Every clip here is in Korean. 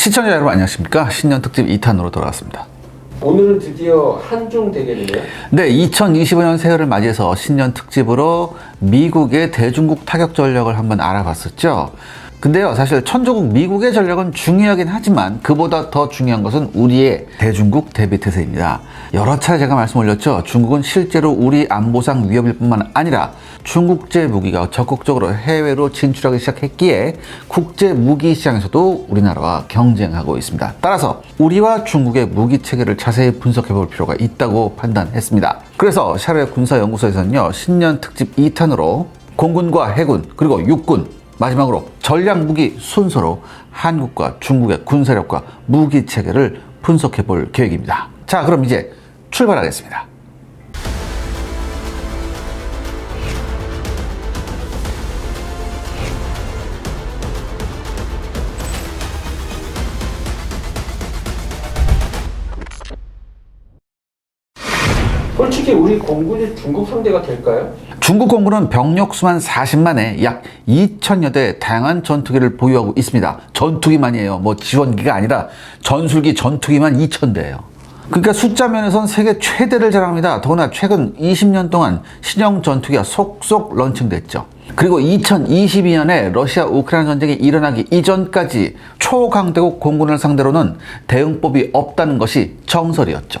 시청자 여러분 안녕하십니까? 신년 특집 2탄으로 돌아왔습니다. 오늘은 드디어 한중 대결이네요. 네, 2025년 새해를 맞이해서 신년 특집으로 미국의 대중국 타격 전략을 한번 알아봤었죠. 근데요, 사실 천조국 미국의 전략은 중요하긴 하지만 그보다 더 중요한 것은 우리의 대중국 대비 태세입니다. 여러 차례 제가 말씀 올렸죠. 중국은 실제로 우리 안보상 위협일 뿐만 아니라 중국제 무기가 적극적으로 해외로 진출하기 시작했기에 국제 무기 시장에서도 우리나라와 경쟁하고 있습니다. 따라서 우리와 중국의 무기 체계를 자세히 분석해 볼 필요가 있다고 판단했습니다. 그래서 샤르 군사연구소에서는요, 신년 특집 2탄으로 공군과 해군, 그리고 육군, 마지막으로 전략 무기 순서로 한국과 중국의 군사력과 무기 체계를 분석해 볼 계획입니다. 자, 그럼 이제 출발하겠습니다. 우리 공군이 중국 상대가 될까요? 중국 공군은 병력 수만 40만에 약 2천여 대 다양한 전투기를 보유하고 있습니다. 전투기만이에요. 뭐 지원기가 아니라 전술기 전투기만 2천 대예요. 그러니까 숫자 면에선 세계 최대를 자랑합니다. 더구나 최근 20년 동안 신형 전투기가 속속 런칭됐죠. 그리고 2022년에 러시아 우크라이나 전쟁이 일어나기 이전까지 초강대국 공군을 상대로는 대응법이 없다는 것이 정설이었죠.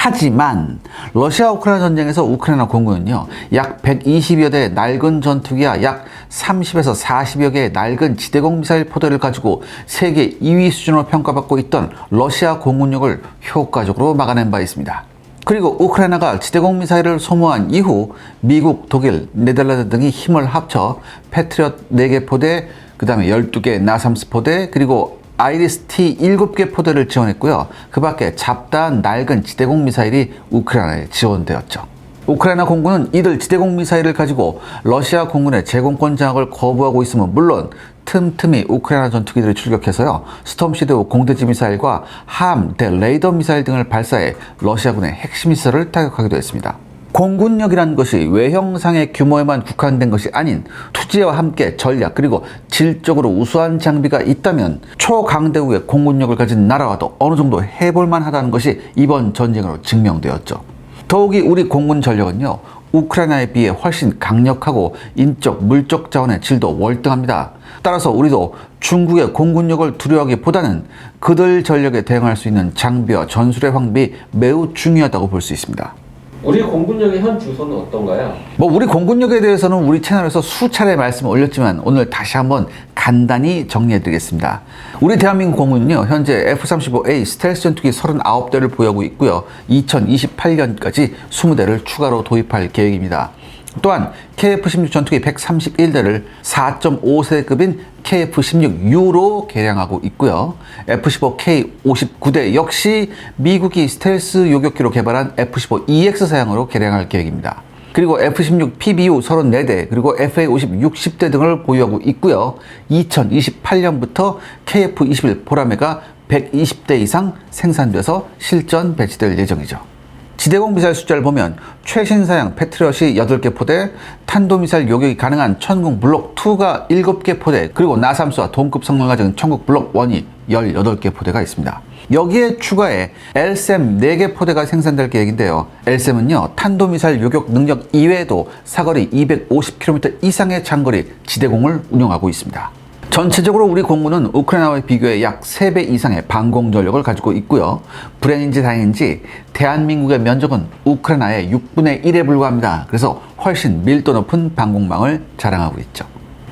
하지만 러시아 우크라이나 전쟁에서 우크라이나 공군은요 약 120여 대의 낡은 전투기와 약 30에서 40여 개의 낡은 지대공 미사일 포대를 가지고 세계 2위 수준으로 평가받고 있던 러시아 공군력을 효과적으로 막아낸 바 있습니다. 그리고 우크라이나가 지대공 미사일을 소모한 이후 미국, 독일, 네덜란드 등이 힘을 합쳐 패트리엇 4개 포대, 그 다음에 12개 나삼스 포대, 그리고 아이리스 T 7개 포대를 지원했고요. 그 밖에 잡다한 낡은 지대공 미사일이 우크라이나에 지원되었죠. 우크라이나 공군은 이들 지대공 미사일을 가지고 러시아 공군의 제공권 장악을 거부하고 있으면 물론 틈틈이 우크라이나 전투기들이 출격해서요. 스톰 시드 공대지 미사일과 함 대 레이더 미사일 등을 발사해 러시아군의 핵심 시설을 타격하기도 했습니다. 공군력이란 것이 외형상의 규모에만 국한된 것이 아닌 투지와 함께 전략 그리고 질적으로 우수한 장비가 있다면 초강대국의 공군력을 가진 나라와도 어느 정도 해볼만 하다는 것이 이번 전쟁으로 증명되었죠. 더욱이 우리 공군 전력은요, 우크라이나에 비해 훨씬 강력하고 인적, 물적 자원의 질도 월등합니다. 따라서 우리도 중국의 공군력을 두려워하기보다는 그들 전력에 대응할 수 있는 장비와 전술의 확립이 매우 중요하다고 볼 수 있습니다. 우리 공군력의 현 주소는 어떤가요? 뭐 우리 공군력에 대해서는 우리 채널에서 수차례 말씀을 올렸지만 오늘 다시 한번 간단히 정리해 드리겠습니다. 우리 대한민국 공군은요, 현재 F-35A 스텔스 전투기 39대를 보유하고 있고요. 2028년까지 20대를 추가로 도입할 계획입니다. 또한 KF-16 전투기 131대를 4.5세급인 KF-16U로 개량하고 있고요. F-15K 59대 역시 미국이 스텔스 요격기로 개발한 F-15EX 사양으로 개량할 계획입니다. 그리고 F-16 PBU 34대, 그리고 FA-50 60대 등을 보유하고 있고요. 2028년부터 KF-21 보라매가 120대 이상 생산돼서 실전 배치될 예정이죠. 지대공 미사일 숫자를 보면 최신 사양 패트리엇이 8개 포대, 탄도미사일 요격이 가능한 천궁 블록 2가 7개 포대, 그리고 나삼수와 동급 성능을 가진 천국 블록 1이 18개 포대가 있습니다. 여기에 추가해 LSM 4개 포대가 생산될 계획인데요. LSM은요, 탄도미사일 요격 능력 이외에도 사거리 250km 이상의 장거리 지대공을 운영하고 있습니다. 전체적으로 우리 공군은 우크라이나와 비교해 약 3배 이상의 방공 전력을 가지고 있고요. 불행인지 다행인지 대한민국의 면적은 우크라이나의 6분의 1에 불과합니다. 그래서 훨씬 밀도 높은 방공망을 자랑하고 있죠.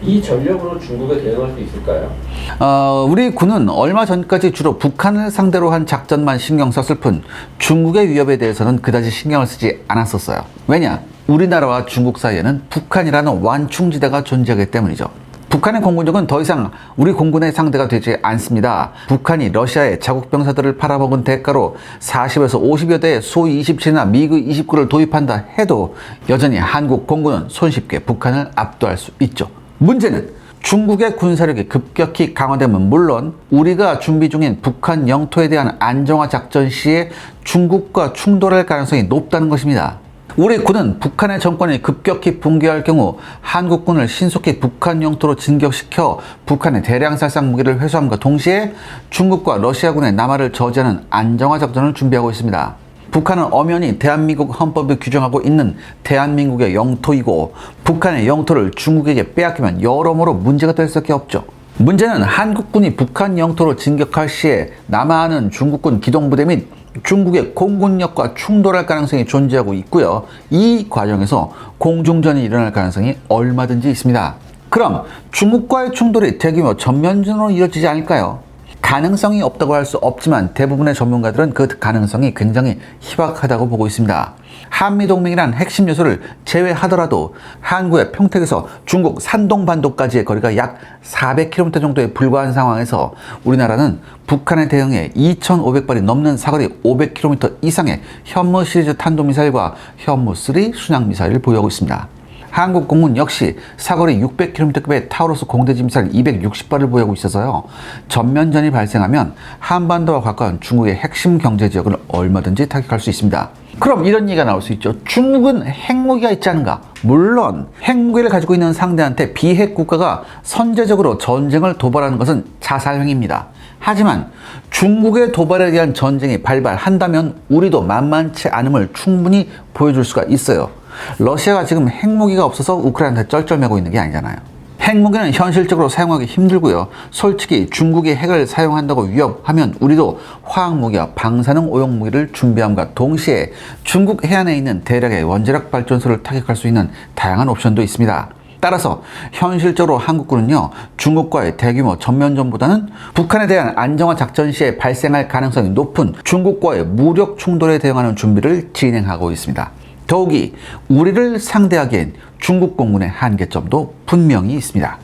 이 전력으로 중국에 대응할 수 있을까요? 어, 우리 군은 얼마 전까지 주로 북한을 상대로 한 작전만 신경 썼을 뿐 중국의 위협에 대해서는 그다지 신경을 쓰지 않았었어요. 왜냐? 우리나라와 중국 사이에는 북한이라는 완충지대가 존재하기 때문이죠. 북한의 공군력은 더 이상 우리 공군의 상대가 되지 않습니다. 북한이 러시아의 자국 병사들을 팔아먹은 대가로 40에서 50여 대의 수 27이나 미그 29를 도입한다 해도 여전히 한국 공군은 손쉽게 북한을 압도할 수 있죠. 문제는 중국의 군사력이 급격히 강화되면 물론 우리가 준비 중인 북한 영토에 대한 안정화 작전 시에 중국과 충돌할 가능성이 높다는 것입니다. 우리 군은 북한의 정권이 급격히 붕괴할 경우 한국군을 신속히 북한 영토로 진격시켜 북한의 대량 살상 무기를 회수함과 동시에 중국과 러시아군의 남하를 저지하는 안정화 작전을 준비하고 있습니다. 북한은 엄연히 대한민국 헌법이 규정하고 있는 대한민국의 영토이고 북한의 영토를 중국에게 빼앗기면 여러모로 문제가 될 수밖에 없죠. 문제는 한국군이 북한 영토로 진격할 시에 남하하는 중국군 기동부대 및 중국의 공군력과 충돌할 가능성이 존재하고 있고요. 이 과정에서 공중전이 일어날 가능성이 얼마든지 있습니다. 그럼 중국과의 충돌이 대규모 전면전으로 이어지지 않을까요? 가능성이 없다고 할 수 없지만 대부분의 전문가들은 그 가능성이 굉장히 희박하다고 보고 있습니다. 한미동맹이란 핵심 요소를 제외하더라도 한국의 평택에서 중국 산동반도까지의 거리가 약 400km 정도에 불과한 상황에서 우리나라는 북한에 대응해 2,500발이 넘는 사거리 500km 이상의 현무 시리즈 탄도미사일과 현무3 순항미사일을 보유하고 있습니다. 한국 공군 역시 사거리 600km급의 타우로스 공대지 미사일 260발을 보유하고 있어서요. 전면전이 발생하면 한반도와 가까운 중국의 핵심 경제 지역을 얼마든지 타격할 수 있습니다. 그럼 이런 얘기가 나올 수 있죠. 중국은 핵무기가 있지 않은가? 물론 핵무기를 가지고 있는 상대한테 비핵 국가가 선제적으로 전쟁을 도발하는 것은 자살행위입니다. 하지만 중국의 도발에 대한 전쟁이 발발한다면 우리도 만만치 않음을 충분히 보여줄 수가 있어요. 러시아가 지금 핵무기가 없어서 우크라이나한테 쩔쩔매고 있는 게 아니잖아요. 핵무기는 현실적으로 사용하기 힘들고요. 솔직히 중국이 핵을 사용한다고 위협하면 우리도 화학무기와 방사능 오염무기를 준비함과 동시에 중국 해안에 있는 대략의 원자력 발전소를 타격할 수 있는 다양한 옵션도 있습니다. 따라서 현실적으로 한국군은요 중국과의 대규모 전면전보다는 북한에 대한 안정화 작전 시에 발생할 가능성이 높은 중국과의 무력 충돌에 대응하는 준비를 진행하고 있습니다. 더욱이 우리를 상대하기엔 중국 공군의 한계점도 분명히 있습니다.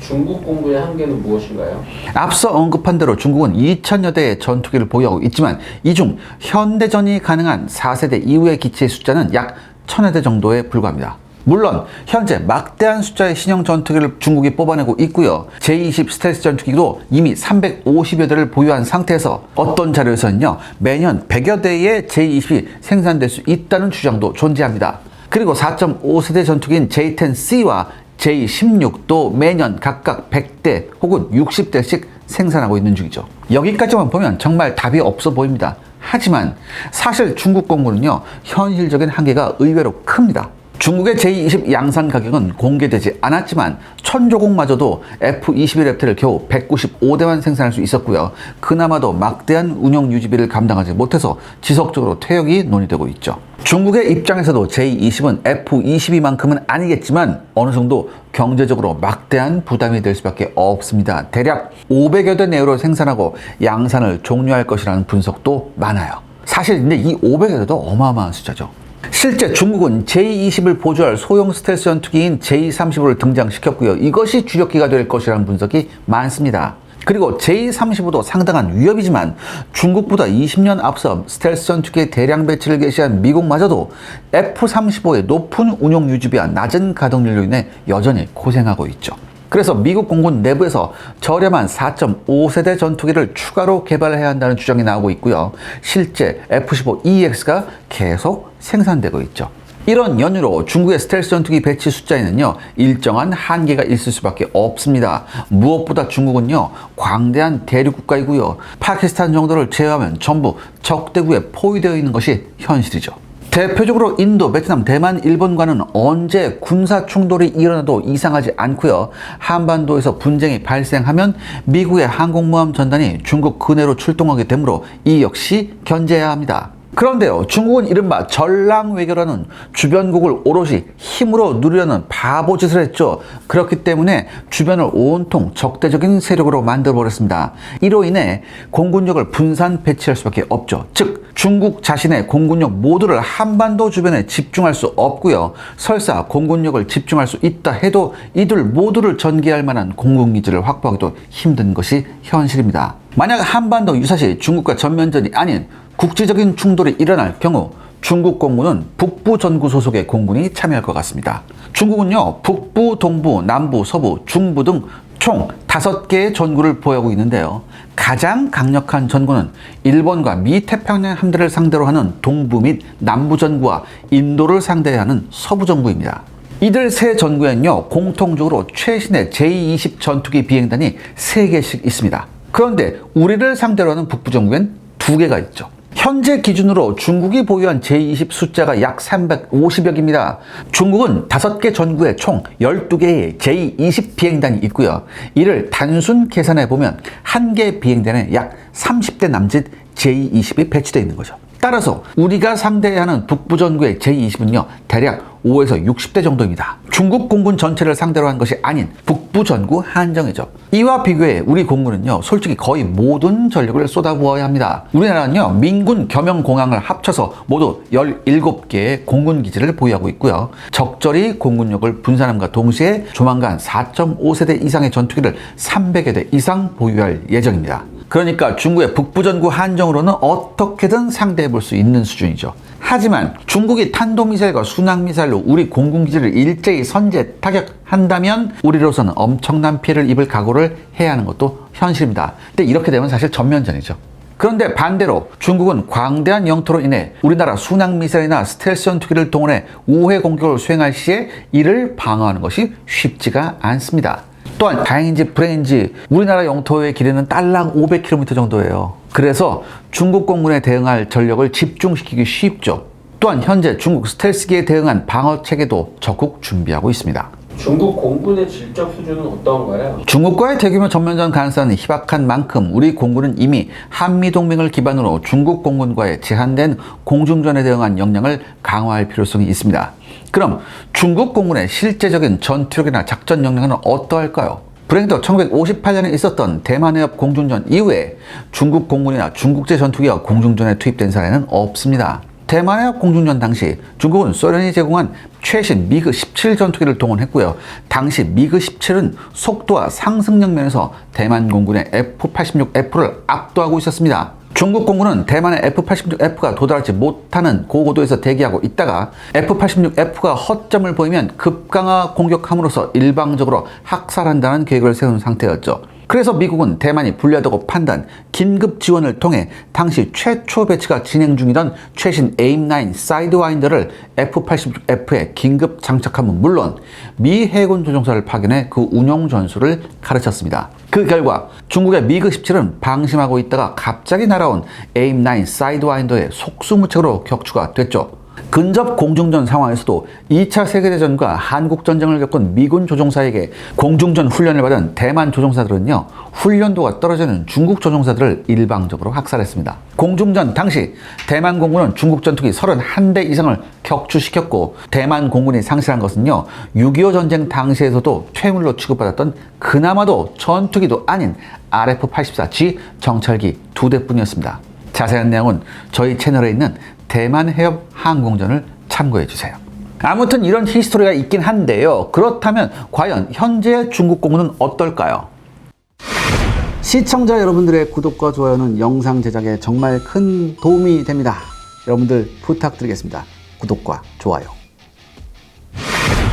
중국 공군의 한계는 무엇인가요? 앞서 언급한 대로 중국은 2천여 대의 전투기를 보유하고 있지만 이 중 현대전이 가능한 4세대 이후의 기체의 숫자는 약 1000여 대 정도에 불과합니다. 물론 현재 막대한 숫자의 신형 전투기를 중국이 뽑아내고 있고요. 제20 스텔스 전투기도 이미 350여 대를 보유한 상태에서 어떤 자료에서는요. 매년 100여 대의 제20이 생산될 수 있다는 주장도 존재합니다. 그리고 4.5세대 전투기인 J10C와 J16도 매년 각각 100대 혹은 60대씩 생산하고 있는 중이죠. 여기까지만 보면 정말 답이 없어 보입니다. 하지만 사실 중국 공군은요, 현실적인 한계가 의외로 큽니다. 중국의 제20 양산 가격은 공개되지 않았지만 천조국마저도 F-21F를 겨우 195대만 생산할 수 있었고요. 그나마도 막대한 운영 유지비를 감당하지 못해서 지속적으로 퇴역이 논의되고 있죠. 중국의 입장에서도 J20은 F-22만큼은 아니겠지만 어느 정도 경제적으로 막대한 부담이 될 수밖에 없습니다. 대략 500여 대 내외로 생산하고 양산을 종료할 것이라는 분석도 많아요. 사실 근데 이 500여 대도 어마어마한 숫자죠. 실제 중국은 J-20을 보조할 소형 스텔스 전투기인 J-35를 등장시켰고요. 이것이 주력기가 될 것이라는 분석이 많습니다. 그리고 J-35도 상당한 위협이지만 중국보다 20년 앞서 스텔스 전투기의 대량 배치를 개시한 미국마저도 F-35의 높은 운용 유지비와 낮은 가동률로 인해 여전히 고생하고 있죠. 그래서 미국 공군 내부에서 저렴한 4.5세대 전투기를 추가로 개발해야 한다는 주장이 나오고 있고요. 실제 F-15EX가 계속 생산되고 있죠. 이런 연유로 중국의 스텔스 전투기 배치 숫자에는요, 일정한 한계가 있을 수밖에 없습니다. 무엇보다 중국은요, 광대한 대륙 국가이고요, 파키스탄 정도를 제외하면 전부 적대구에 포위되어 있는 것이 현실이죠. 대표적으로 인도, 베트남, 대만, 일본과는 언제 군사 충돌이 일어나도 이상하지 않고요. 한반도에서 분쟁이 발생하면 미국의 항공모함 전단이 중국 근해로 출동하게 되므로 이 역시 견제해야 합니다. 그런데요, 중국은 이른바 전랑 외교라는 주변국을 오롯이 힘으로 누리려는 바보 짓을 했죠. 그렇기 때문에 주변을 온통 적대적인 세력으로 만들어버렸습니다. 이로 인해 공군력을 분산 배치할 수밖에 없죠. 즉, 중국 자신의 공군력 모두를 한반도 주변에 집중할 수 없고요. 설사 공군력을 집중할 수 있다 해도 이들 모두를 전개할 만한 공군기지를 확보하기도 힘든 것이 현실입니다. 만약 한반도 유사시 중국과 전면전이 아닌 국제적인 충돌이 일어날 경우 중국 공군은 북부 전구 소속의 공군이 참여할 것 같습니다. 중국은요, 북부, 동부, 남부, 서부, 중부 등 총 5개의 전구를 보유하고 있는데요. 가장 강력한 전구는 일본과 미 태평양 함대를 상대로 하는 동부 및 남부 전구와 인도를 상대하는 서부 전구입니다. 이들 세 전구에는요, 공통적으로 최신의 J-20 전투기 비행단이 3개씩 있습니다. 그런데 우리를 상대로 하는 북부 전구엔 2개가 있죠. 현재 기준으로 중국이 보유한 J-20 숫자가 약 350여 개입니다. 중국은 5개 전구에 총 12개의 J-20 비행단이 있고요. 이를 단순 계산해 보면 한 개 비행단에 약 30대 남짓 J-20이 배치되어 있는 거죠. 따라서 우리가 상대해야 하는 북부 전구의 J-20은요, 대략 5에서 60대 정도입니다. 중국 공군 전체를 상대로 한 것이 아닌 북부 전구 한정이죠. 이와 비교해 우리 공군은요, 솔직히 거의 모든 전력을 쏟아부어야 합니다. 우리나라는요, 민군 겸용 공항을 합쳐서 모두 17개의 공군 기지를 보유하고 있고요. 적절히 공군력을 분산함과 동시에 조만간 4.5세대 이상의 전투기를 300여 대 이상 보유할 예정입니다. 그러니까 중국의 북부전구 한정으로는 어떻게든 상대해 볼 수 있는 수준이죠. 하지만 중국이 탄도미사일과 순항미사일로 우리 공군기지를 일제히 선제 타격한다면 우리로서는 엄청난 피해를 입을 각오를 해야 하는 것도 현실입니다. 근데 이렇게 되면 사실 전면전이죠. 그런데 반대로 중국은 광대한 영토로 인해 우리나라 순항미사일이나 스텔스 전투기를 동원해 우회 공격을 수행할 시에 이를 방어하는 것이 쉽지가 않습니다. 또한 다행인지 불행인지 우리나라 영토의 길이는 딸랑 500km 정도예요. 그래서 중국 공군에 대응할 전력을 집중시키기 쉽죠. 또한 현재 중국 스텔스기에 대응한 방어 체계도 적극 준비하고 있습니다. 중국 공군의 질적 수준은 어떤가요? 중국과의 대규모 전면전 가능성은 희박한 만큼 우리 공군은 이미 한미 동맹을 기반으로 중국 공군과의 제한된 공중전에 대응한 역량을 강화할 필요성이 있습니다. 그럼 중국 공군의 실제적인 전투력이나 작전 역량은 어떠할까요? 불행히도 1958년에 있었던 대만해협 공중전 이후에 중국 공군이나 중국제 전투기가 공중전에 투입된 사례는 없습니다. 대만해협 공중전 당시 중국은 소련이 제공한 최신 미그 17 전투기를 동원했고요. 당시 미그 17은 속도와 상승력 면에서 대만 공군의 F-86F를 압도하고 있었습니다. 중국 공군은 대만의 F-86F가 도달하지 못하는 고고도에서 대기하고 있다가 F-86F가 허점을 보이면 급강화 공격함으로써 일방적으로 학살한다는 계획을 세운 상태였죠. 그래서 미국은 대만이 불리하다고 판단, 긴급 지원을 통해 당시 최초 배치가 진행 중이던 최신 AIM-9 사이드와인더를 F-86F에 긴급 장착함은 물론 미 해군 조종사를 파견해 그 운용 전술을 가르쳤습니다. 그 결과 중국의 미그 17은 방심하고 있다가 갑자기 날아온 AIM-9 사이드와인더의 속수무책으로 격추가 됐죠. 근접 공중전 상황에서도 2차 세계대전과 한국전쟁을 겪은 미군 조종사에게 공중전 훈련을 받은 대만 조종사들은요, 훈련도가 떨어지는 중국 조종사들을 일방적으로 학살했습니다. 공중전 당시 대만 공군은 중국 전투기 31대 이상을 격추시켰고, 대만 공군이 상실한 것은요, 6.25 전쟁 당시에서도 퇴물로 취급받았던 그나마도 전투기도 아닌 RF-84G 정찰기 두 대뿐이었습니다. 자세한 내용은 저희 채널에 있는 대만 해협 항공전을 참고해 주세요. 아무튼 이런 히스토리가 있긴 한데요. 그렇다면 과연 현재 중국 공군은 어떨까요? 시청자 여러분들의 구독과 좋아요는 영상 제작에 정말 큰 도움이 됩니다. 여러분들 부탁드리겠습니다. 구독과 좋아요.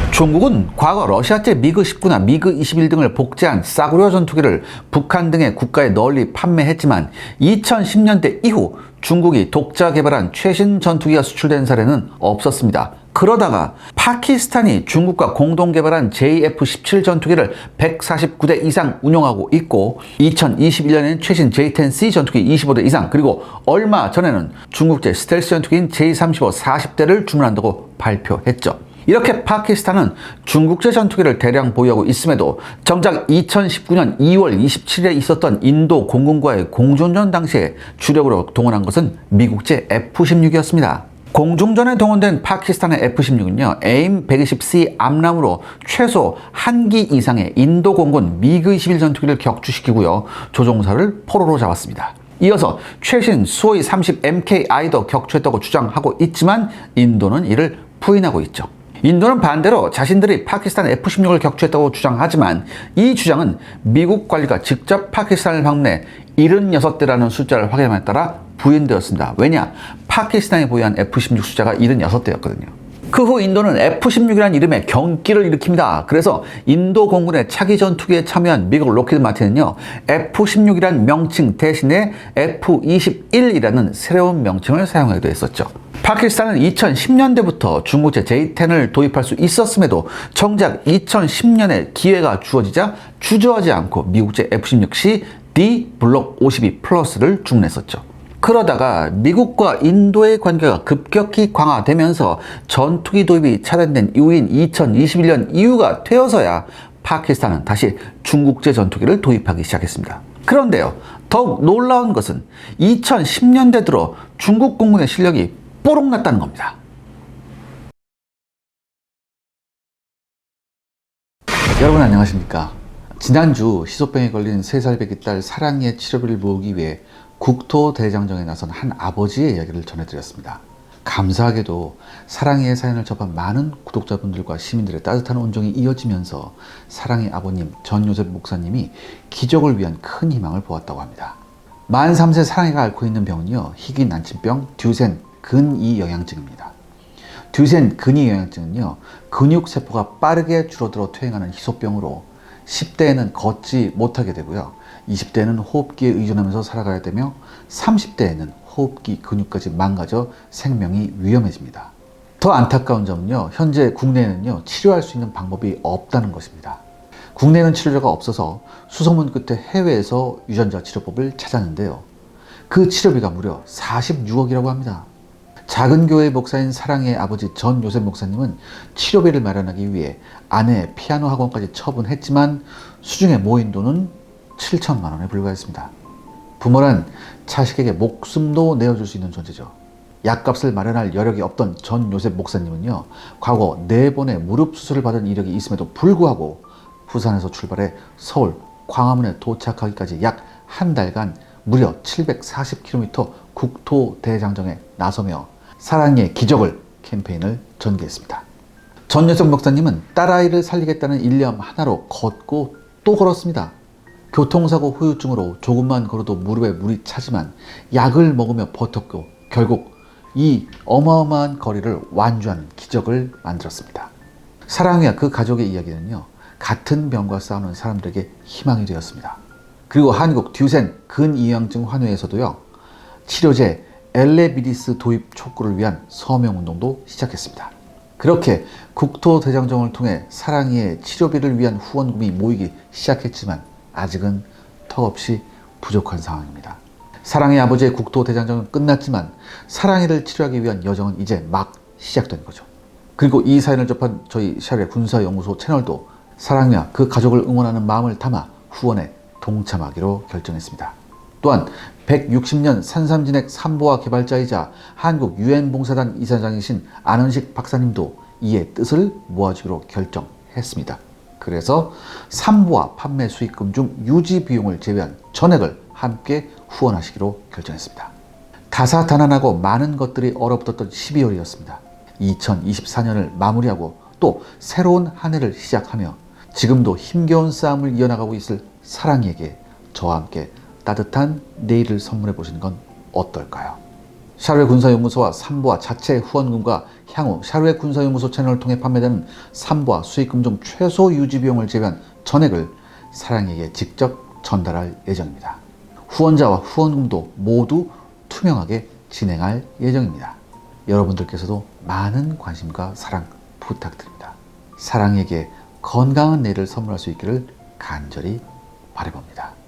중국은 과거 러시아제 미그 19나 미그 21 등을 복제한 싸구려 전투기를 북한 등의 국가에 널리 판매했지만 2010년대 이후 중국이 독자 개발한 최신 전투기가 수출된 사례는 없었습니다. 그러다가 파키스탄이 중국과 공동 개발한 JF-17 전투기를 149대 이상 운용하고 있고 2021년에는 최신 J-10C 전투기 25대 이상 그리고 얼마 전에는 중국제 스텔스 전투기인 J-35 40대를 주문한다고 발표했죠. 이렇게 파키스탄은 중국제 전투기를 대량 보유하고 있음에도 정작 2019년 2월 27일에 있었던 인도 공군과의 공중전 당시에 주력으로 동원한 것은 미국제 F-16이었습니다. 공중전에 동원된 파키스탄의 F-16은요, AIM 120C 암람으로 최소 한 기 이상의 인도 공군 미그 21 전투기를 격추시키고요, 조종사를 포로로 잡았습니다. 이어서 최신 수호이 30MKI도 격추했다고 주장하고 있지만 인도는 이를 부인하고 있죠. 인도는 반대로 자신들이 파키스탄 F-16을 격추했다고 주장하지만 이 주장은 미국 관리가 직접 파키스탄을 방문해 76대라는 숫자를 확인함에 따라 부인되었습니다. 왜냐? 파키스탄이 보유한 F-16 숫자가 76대였거든요. 그 후 인도는 F-16이라는 이름의 경기를 일으킵니다. 그래서 인도 공군의 차기 전투기에 참여한 미국 로키드 마틴은요, F-16이라는 명칭 대신에 F-21이라는 새로운 명칭을 사용하기도 했었죠. 파키스탄은 2010년대부터 중국제 J-10을 도입할 수 있었음에도 정작 2010년에 기회가 주어지자 주저하지 않고 미국제 F-16C D 블록 52 플러스를 주문했었죠. 그러다가 미국과 인도의 관계가 급격히 강화되면서 전투기 도입이 차단된 이후인 2021년 이후가 되어서야 파키스탄은 다시 중국제 전투기를 도입하기 시작했습니다. 그런데요, 더욱 놀라운 것은 2010년대 들어 중국 공군의 실력이 뽀록 났다는 겁니다. 여러분 안녕하십니까? 지난주 시소병에 걸린 3살 배기 딸 사랑이의 치료비를 모으기 위해 국토대장정에 나선 한 아버지의 이야기를 전해드렸습니다. 감사하게도 사랑이의 사연을 접한 많은 구독자분들과 시민들의 따뜻한 온정이 이어지면서 사랑이 아버님 전요셉 목사님이 기적을 위한 큰 희망을 보았다고 합니다. 만 3세 사랑이가 앓고 있는 병은요, 희귀 난치병 듀센 근이 영양증입니다. 듀센 근이 영양증은요, 근육 세포가 빠르게 줄어들어 퇴행하는 희소병으로 10대에는 걷지 못하게 되고요. 20대에는 호흡기에 의존하면서 살아가야 되며 30대에는 호흡기 근육까지 망가져 생명이 위험해집니다. 더 안타까운 점은요. 현재 국내에는요. 치료할 수 있는 방법이 없다는 것입니다. 국내에는 치료제가 없어서 수소문 끝에 해외에서 유전자 치료법을 찾았는데요. 그 치료비가 무려 46억이라고 합니다. 작은 교회 목사인 사랑의 아버지 전 요셉 목사님은 치료비를 마련하기 위해 아내의 피아노 학원까지 처분했지만 수중에 모인 돈은 7천만 원에 불과했습니다. 부모란 자식에게 목숨도 내어줄 수 있는 존재죠. 약값을 마련할 여력이 없던 전 요셉 목사님은요, 과거 네 번의 무릎 수술을 받은 이력이 있음에도 불구하고 부산에서 출발해 서울 광화문에 도착하기까지 약 한 달간 무려 740km 국토 대장정에 나서며 사랑의 기적을 캠페인을 전개했습니다. 전여정 목사님은 딸아이를 살리겠다는 일념 하나로 걷고 또 걸었습니다. 교통사고 후유증으로 조금만 걸어도 무릎에 물이 차지만 약을 먹으며 버텼고 결국 이 어마어마한 거리를 완주하는 기적을 만들었습니다. 사랑이와 그 가족의 이야기는요, 같은 병과 싸우는 사람들에게 희망이 되었습니다. 그리고 한국 듀센 근이형증 환우에서도요, 치료제 엘레비디스 도입 촉구를 위한 서명 운동도 시작했습니다. 그렇게 국토대장정을 통해 사랑이의 치료비를 위한 후원금이 모이기 시작했지만 아직은 턱없이 부족한 상황입니다. 사랑의 아버지의 국토 대장정은 끝났지만 사랑이를 치료하기 위한 여정은 이제 막 시작된 거죠. 그리고 이 사연을 접한 저희 샤르의 군사연구소 채널도 사랑이와 그 가족을 응원하는 마음을 담아 후원에 동참하기로 결정했습니다. 또한 160년 산삼진액 산보화 개발자이자 한국 유엔 봉사단 이사장이신 안은식 박사님도 이에 뜻을 모아주기로 결정했습니다. 그래서 산보화 판매 수익금 중 유지 비용을 제외한 전액을 함께 후원하시기로 결정했습니다. 다사다난하고 많은 것들이 얼어붙었던 12월이었습니다. 2024년을 마무리하고 또 새로운 한 해를 시작하며 지금도 힘겨운 싸움을 이어나가고 있을 사랑이에게 저와 함께 따뜻한 내일을 선물해 보시는 건 어떨까요? 샤르웨 군사연구소와 삼보아 자체 후원금과 향후 샤르웨 군사연구소 채널을 통해 판매되는 삼보아 수익금 중 최소 유지 비용을 제외한 전액을 사랑에게 직접 전달할 예정입니다. 후원자와 후원금도 모두 투명하게 진행할 예정입니다. 여러분들께서도 많은 관심과 사랑 부탁드립니다. 사랑에게 건강한 내일을 선물할 수 있기를 간절히 바라봅니다.